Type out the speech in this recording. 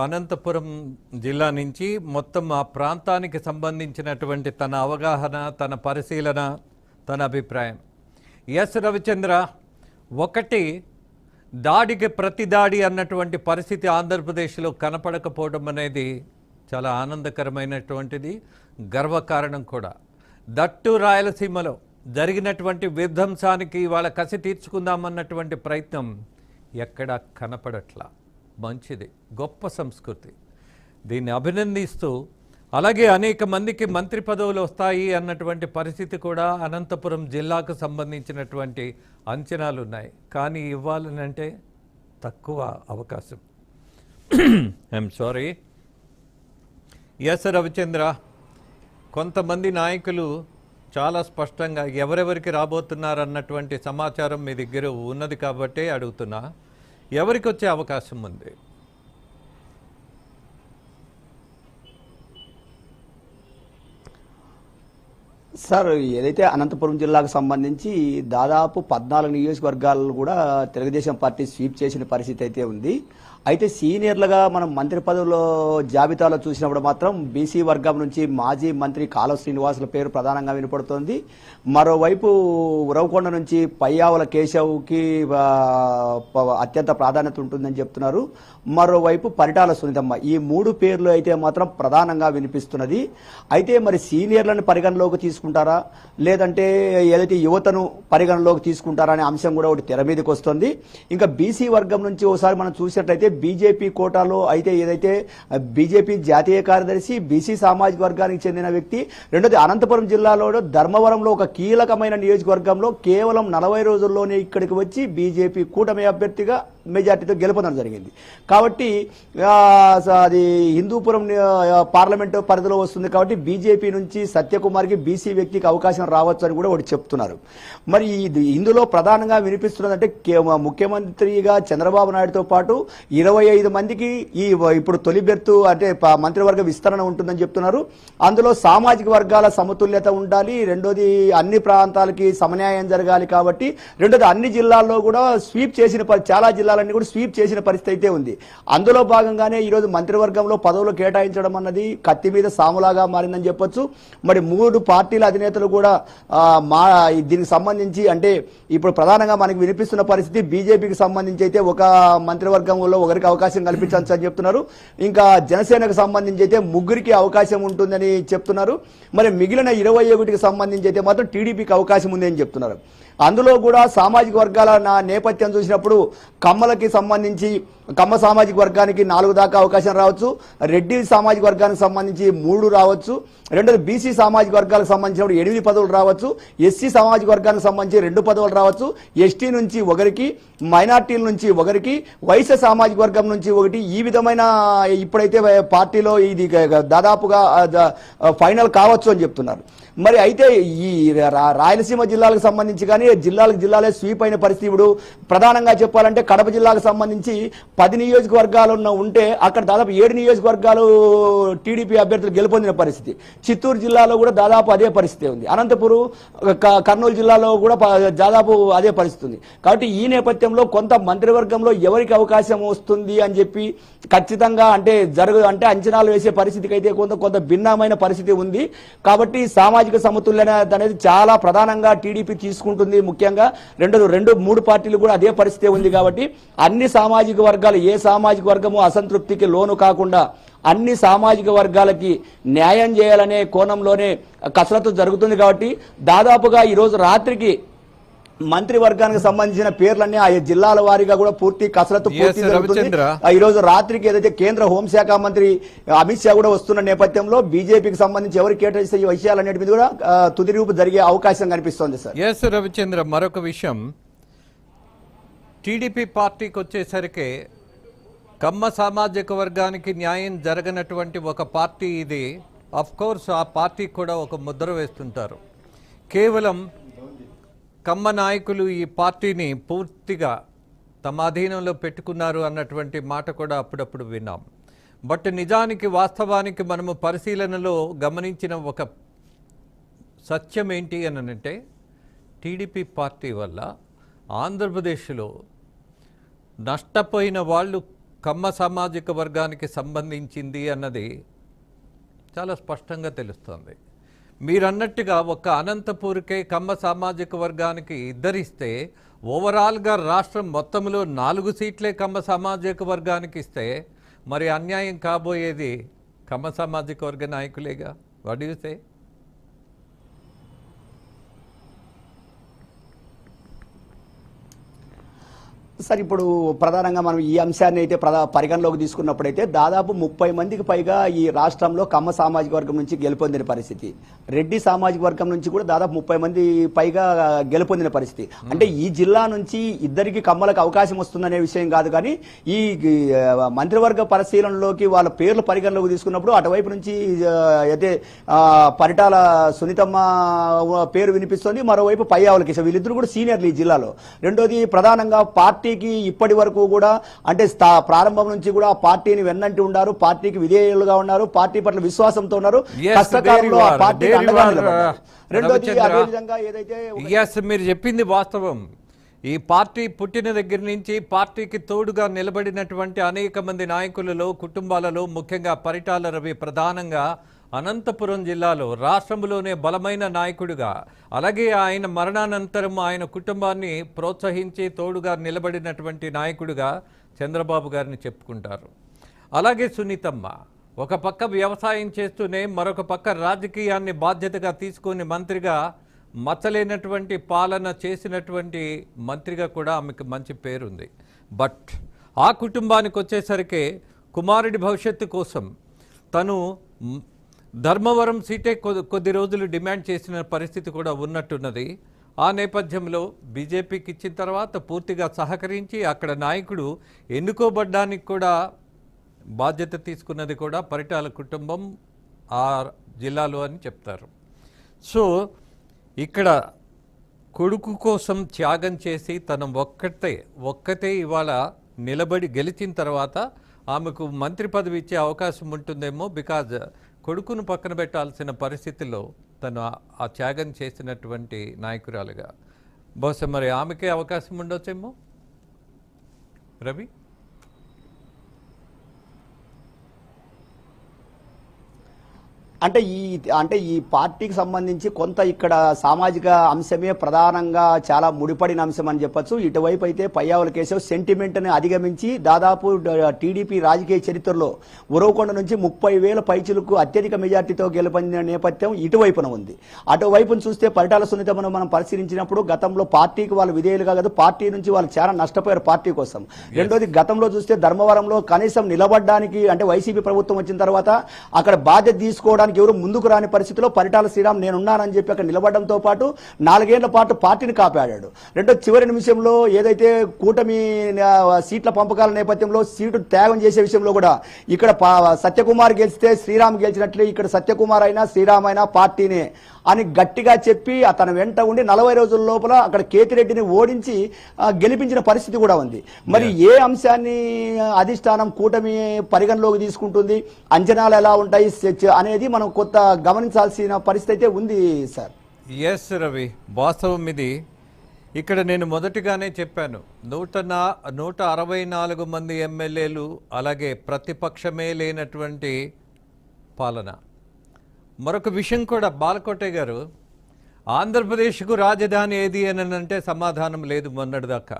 అనంతపురం జిల్లా నుంచి మొత్తం ఆ ప్రాంతానికి సంబంధించినటువంటి తన అవగాహన తన పరిశీలన తన అభిప్రాయం. ఎస్. రవిచంద్ర ఒకటి దాడికి ప్రతి దాడి అన్నటువంటి పరిస్థితి ఆంధ్రప్రదేశ్లో కనపడకపోవడం అనేది చాలా ఆనందకరమైనటువంటిది గర్వకారణం కూడా. దట్టు రాయలసీమలో జరిగినటువంటి విధ్వంసానికి వాళ్ళ కసి తీర్చుకుందామన్నటువంటి ప్రయత్నం ఎక్కడా కనపడట్లా. మంచిది గొప్ప సంస్కృతి. దీన్ని అభినందిస్తూ అలాగే అనేక మందికి మంత్రి పదవులు వస్తాయి అన్నటువంటి పరిస్థితి కూడా అనంతపురం జిల్లాకు సంబంధించినటువంటి అంచనాలు ఉన్నాయి కానీ ఇవ్వాలనంటే తక్కువ అవకాశం. ఐఎమ్ సారీ ఎస్ రవిచంద్ర కొంతమంది నాయకులు చాలా స్పష్టంగా ఎవరెవరికి రాబోతున్నారన్నటువంటి సమాచారం మీ దగ్గర ఉన్నది కాబట్టే అడుగుతున్నా. ఎవరికి వచ్చే అవకాశం ఉంది? సార్ ఏదైతే అనంతపురం జిల్లాకు సంబంధించి దాదాపు పద్నాలుగు నియోజకవర్గాలను కూడా తెలుగుదేశం పార్టీ స్వీప్ చేసిన పరిస్థితి అయితే ఉంది. అయితే సీనియర్లుగా మనం మంత్రి పదవుల జాబితాలో చూసినప్పుడు మాత్రం బీసీ వర్గం నుంచి మాజీ మంత్రి కాలువ శ్రీనివాసుల పేరు ప్రధానంగా వినపడుతోంది. మరోవైపు ఉరవకొండ నుంచి పయ్యావుల కేశవ్కి అత్యంత ప్రాధాన్యత ఉంటుందని చెప్తున్నారు. మరోవైపు పరిటాల సునీతమ్మ ఈ మూడు పేర్లు అయితే మాత్రం ప్రధానంగా వినిపిస్తున్నది. అయితే మరి సీనియర్లను పరిగణలోకి తీసుకుంటారా? లేదంటే ఏదైతే యువతను పరిగణలోకి తీసుకుంటారా అనే అంశం కూడా ఒకటి తెర మీదకి వస్తుంది. ఇంకా బీసీ వర్గం నుంచి ఒకసారి మనం చూసినట్లయితే బీజేపీ కోటాలో అయితే ఏదైతే బీజేపీ జాతీయ కార్యదర్శి బీసీ సామాజిక వర్గానికి చెందిన వ్యక్తి రెండోది అనంతపురం జిల్లాలో ధర్మవరంలో ఒక కీలకమైన నియోజకవర్గంలో కేవలం నలభై రోజుల్లోనే ఇక్కడికి వచ్చి బీజేపీ కూటమి అభ్యర్థిగా మెజార్టీతో గెలుపొందడం జరిగింది. కాబట్టి అది హిందూపురం పార్లమెంటు పరిధిలో వస్తుంది కాబట్టి బీజేపీ నుంచి సత్యకుమార్కి బీసీ వ్యక్తికి అవకాశం రావచ్చు అని కూడా ఒకటి చెప్తున్నారు. మరి ఇది ఇందులో ప్రధానంగా వినిపిస్తున్నదంటే కే- ముఖ్యమంత్రిగా చంద్రబాబు నాయుడుతో పాటు ఇరవై ఐదు మందికి ఈ ఇప్పుడు తొలి బెర్తు అంటే మంత్రివర్గ విస్తరణ ఉంటుందని చెప్తున్నారు. అందులో సామాజిక వర్గాల సమతుల్యత ఉండాలి రెండోది అన్ని ప్రాంతాలకి సమన్యాయం జరగాలి కాబట్టి రెండోది అన్ని జిల్లాల్లో కూడా స్వీప్ చేసిన చాలా చాలా జిల్లాలన్నీ కూడా స్వీప్ చేసిన పరిస్థితి అయితే ఉంది. అందులో భాగంగానే ఈరోజు మంత్రివర్గంలో పదవులు కేటాయించడం అన్నది కత్తి మీద సాములాగా మారిందని చెప్పొచ్చు. మరి మూడు పార్టీల అధినేతలు కూడా మా దీనికి సంబంధించి అంటే ఇప్పుడు ప్రధానంగా మనకి వినిపిస్తున్న పరిస్థితి బీజేపీకి సంబంధించి అయితే ఒక మంత్రివర్గంలో ఒకరికి అవకాశం కల్పించవచ్చు అని చెప్తున్నారు. ఇంకా జనసేనకు సంబంధించి అయితే ముగ్గురికి అవకాశం ఉంటుందని చెప్తున్నారు. మరి మిగిలిన ఇరవై ఒకటికి సంబంధించి అయితే మాత్రం టీడీపీకి అవకాశం ఉంది అని చెప్తున్నారు. అందులో కూడా సామాజిక వర్గాల నా నేపథ్యం చూసినప్పుడు కమ్మలకి సంబంధించి కమ్మ సామాజిక వర్గానికి నాలుగు దాకా అవకాశం రావచ్చు రెడ్డి సామాజిక వర్గానికి సంబంధించి మూడు రావచ్చు రెండోది బీసీ సామాజిక వర్గాలకు సంబంధించినప్పుడు ఎనిమిది పదవులు రావచ్చు ఎస్సీ సామాజిక వర్గానికి సంబంధించి రెండు పదవులు రావచ్చు ఎస్టీ నుంచి ఒకరికి మైనార్టీల నుంచి ఒకరికి వైశ్య సామాజిక వర్గం నుంచి ఒకటి. ఈ విధమైన ఇప్పుడైతే పార్టీలో ఇది దాదాపుగా ఫైనల్ కావచ్చు అని చెప్తున్నారు. మరి అయితే ఈ రాయలసీమ జిల్లాలకు సంబంధించి కానీ జిల్లాలకు జిల్లాలే స్వీప్ అయిన పరిస్థితి ఇప్పుడు. ప్రధానంగా చెప్పాలంటే కడప జిల్లాకు సంబంధించి పది నియోజకవర్గాలు ఉన్న ఉంటే అక్కడ దాదాపు ఏడు నియోజకవర్గాలు టీడీపీ అభ్యర్థులు గెలుపొందిన పరిస్థితి. చిత్తూరు జిల్లాలో కూడా దాదాపు అదే పరిస్థితి ఉంది. అనంతపురం కర్నూలు జిల్లాలో కూడా దాదాపు అదే పరిస్థితి ఉంది. కాబట్టి ఈ నేపథ్యంలో కొంత మంత్రివర్గంలో ఎవరికి అవకాశం వస్తుంది అని చెప్పి ఖచ్చితంగా అంటే జరుగు అంటే అంచనాలు వేసే పరిస్థితికి అయితే కొంత కొంత భిన్నమైన పరిస్థితి ఉంది. కాబట్టి సామాజిక సమతుల్యత అనేది చాలా ప్రధానంగా టీడీపీ తీసుకుంటుంది ముఖ్యంగా. రెండు రెండు మూడు పార్టీలు కూడా అదే పరిస్థితి ఉంది కాబట్టి అన్ని సామాజిక వర్గాలు ఏ సామాజిక వర్గము అసంతృప్తికి లోను కాకుండా అన్ని సామాజిక వర్గాలకి న్యాయం చేయాలనే కోణంలోనే కసరత్తు జరుగుతుంది కాబట్టి దాదాపుగా ఈరోజు రాత్రికి మంత్రివర్గానికి సంబంధించిన పేర్లన్నీ ఆ జిల్లాల వారీగా కూడా పూర్తి కసరత్తు పూర్తి జరుగుతుంది. ఈ రోజు రాత్రికి ఏదైతే కేంద్ర హోంశాఖ మంత్రి అమిత్ షా కూడా వస్తున్న నేపథ్యంలో బీజేపీకి సంబంధించి ఎవరు కేటాయిస్తే ఈ విషయాలన్నిటి మీద కూడా తుది రూపు జరిగే అవకాశం కనిపిస్తోంది సార్. ఎస్ రవిచంద్ర మరొక విషయం. టీడీపీ పార్టీకి వచ్చేసరికి కమ్మ సామాజిక వర్గానికి న్యాయం జరగనటువంటి ఒక పార్టీ ఇది. అఫ్ కోర్స్ ఆ పార్టీ కూడా ఒక ముద్ర వేస్తుంటారు. కేవలం కమ్మ నాయకులు ఈ పార్టీని పూర్తిగా తమ అధీనంలో పెట్టుకున్నారు అన్నటువంటి మాట కూడా అప్పుడప్పుడు విన్నాం. బట్ నిజానికి వాస్తవానికి మనము పరిశీలనలో గమనించిన ఒక సత్యం ఏంటి అని అంటే టీడీపీ పార్టీ వల్ల ఆంధ్రప్రదేశ్లో నష్టపోయిన వాళ్ళు కమ్మ సామాజిక వర్గానికి సంబంధించింది అన్నది చాలా స్పష్టంగా తెలుస్తుంది. మీరన్నట్టుగా ఒక అనంతపూర్కే కమ్మ సామాజిక వర్గానికి ఇద్దరిస్తే ఓవరాల్గా రాష్ట్రం మొత్తంలో నాలుగు సీట్లే కమ్మ సామాజిక వర్గానికి ఇస్తే మరి అన్యాయం కాబోయేది కమ్మ సామాజిక వర్గ నాయకులేగా? వాట్ సార్ ఇప్పుడు ప్రధానంగా మనం ఈ అంశాన్ని అయితే ప్రధా పరిగణలోకి తీసుకున్నప్పుడైతే దాదాపు ముప్పై మందికి పైగా ఈ రాష్ట్రంలో కమ్మ సామాజిక వర్గం నుంచి గెలుపొందిన పరిస్థితి. రెడ్డి సామాజిక వర్గం నుంచి కూడా దాదాపు ముప్పై మంది పైగా గెలుపొందిన పరిస్థితి. అంటే ఈ జిల్లా నుంచి ఇద్దరికి కమ్మలకు అవకాశం వస్తుందనే విషయం కాదు కానీ ఈ మంత్రివర్గ పరిశీలనలోకి వాళ్ళ పేర్లు పరిగణలోకి తీసుకున్నప్పుడు అటువైపు నుంచి అయితే పరిటాల సునీతమ్మ పేరు వినిపిస్తుంది. మరోవైపు పయ్యావుల కిషన్ వీళ్ళిద్దరు కూడా సీనియర్లు ఈ జిల్లాలో. రెండోది ప్రధానంగా పార్టీ పార్టీకి ఇప్పటి వరకు కూడా అంటే ప్రారంభం నుంచి కూడా పార్టీని వెన్నంటి ఉన్నారు పార్టీకి విధేయులుగా ఉన్నారు పార్టీ పట్ల విశ్వాసంతో ఉన్నారు. కష్టకాలంలో ఆ. పార్టీకి అండగా రెండోది ఏదైతే మీరు చెప్పింది వాస్తవం. ఈ పార్టీ పుట్టిన దగ్గర నుంచి పార్టీకి తోడుగా నిలబడినటువంటి అనేక మంది నాయకులలో కుటుంబాలలో ముఖ్యంగా పరిటాల రవి ప్రధానంగా అనంతపురం జిల్లాలో రాష్ట్రంలోనే బలమైన నాయకుడిగా అలాగే ఆయన మరణానంతరం ఆయన కుటుంబాన్ని ప్రోత్సహించి తోడుగా నిలబడినటువంటి నాయకుడిగా చంద్రబాబు గారిని చెప్పుకుంటారు. అలాగే సునీతమ్మ ఒక పక్క వ్యవసాయం చేస్తూనే మరొక పక్క రాజకీయాన్ని బాధ్యతగా తీసుకొని మంత్రిగా మచ్చలేనటువంటి పాలన చేసినటువంటి మంత్రిగా కూడా ఆమెకు మంచి పేరుంది. బట్ ఆ కుటుంబానికి వచ్చేసరికి కుమారుడి భవిష్యత్తు కోసం తను ధర్మవరం సీటే కొద్ది కొద్ది రోజులు డిమాండ్ చేసిన పరిస్థితి కూడా ఉన్నట్టున్నది. ఆ నేపథ్యంలో బీజేపీకి ఇచ్చిన తర్వాత పూర్తిగా సహకరించి అక్కడ నాయకుడు ఎన్నుకోబడ్డానికి కూడా బాధ్యత తీసుకున్నది కూడా పరిటాల కుటుంబం ఆ జిల్లాలో అని చెప్తారు. సో ఇక్కడ కొడుకు కోసం త్యాగం చేసి తన ఒక్కటే ఒక్కతే ఇవాళ నిలబడి గెలిచిన తర్వాత ఆమెకు మంత్రి పదవి ఇచ్చే అవకాశం ఉంటుందేమో బికాజ్ కొడుకును పక్కన పెట్టాల్సిన పరిస్థితిలో తను ఆ- త్యాగం చేసినటువంటి నాయకురాలుగా. బహుశా మరి ఆమెకే అవకాశం ఉండొచ్చేమో? రవి? అంటే ఈ అంటే ఈ పార్టీకి సంబంధించి కొంత ఇక్కడ సామాజిక అంశమే ప్రధానంగా చాలా ముడిపడిన అంశం అని చెప్పొచ్చు. ఇటువైపు అయితే పయ్యావుల కేశవ్ సెంటిమెంట్ని అధిగమించి దాదాపు టీడీపీ రాజకీయ చరిత్రలో ఉరవకొండ నుంచి ముప్పై వేల పైచులకు అత్యధిక మెజార్టీతో గెలుపొందిన నేపథ్యం ఇటువైపున ఉంది. అటువైపును చూస్తే పరిటాల సునీతమను మనం పరిశీలించినప్పుడు గతంలో పార్టీకి వాళ్ళు విధేయులుగా కాదు పార్టీ నుంచి వాళ్ళు చాలా నష్టపోయారు పార్టీ కోసం. రెండోది గతంలో చూస్తే ధర్మవరంలో కనీసం నిలబడడానికి అంటే వైసీపీ ప్రభుత్వం వచ్చిన తర్వాత అక్కడ బాధ్యత తీసుకోవడానికి ఎవరు ముందుకు రాని పరిస్థితిలో పరిటాల శ్రీరామ్ నేనున్నానని చెప్పి అక్కడ నిలబడడంతో పాటు నాలుగేళ్ళ పాటు పార్టీని కాపాడాడు. రెండో చివరి నిమిషంలో ఏదైతే కూటమి సీట్ల పంపకాల నేపథ్యంలో సీటు త్యాగం చేసే విషయంలో కూడా ఇక్కడ సత్యకుమార్ గెలిస్తే శ్రీరామ్ గెలిచినట్లే ఇక్కడ సత్యకుమార్ అయినా శ్రీరామ్ అయినా పార్టీనే. అని గట్టిగా చెప్పి అతని వెంట ఉండి నలభై రోజుల లోపల అక్కడ కేతిరెడ్డిని ఓడించి గెలిపించిన పరిస్థితి కూడా ఉంది. మరి ఏ అంశాన్ని అధిష్టానం కూటమి పరిగణలోకి తీసుకుంటుంది? అంచనాలు ఎలా ఉంటాయి? అనేది మనం కొత్త గమనించాల్సిన పరిస్థితి అయితే ఉంది సార్. ఎస్ రవి వాస్తవం ఇది. ఇక్కడ నేను మొదటిగానే చెప్పాను. నూట నా నూట అరవై నాలుగు మంది ఎమ్మెల్యేలు అలాగే ప్రతిపక్షమే లేనటువంటి పాలన. మరొక విషయం కూడా బాలకోటే గారు ఆంధ్రప్రదేశ్కు రాజధాని ఏది అని అంటే సమాధానం లేదు మొన్నటిదాకా.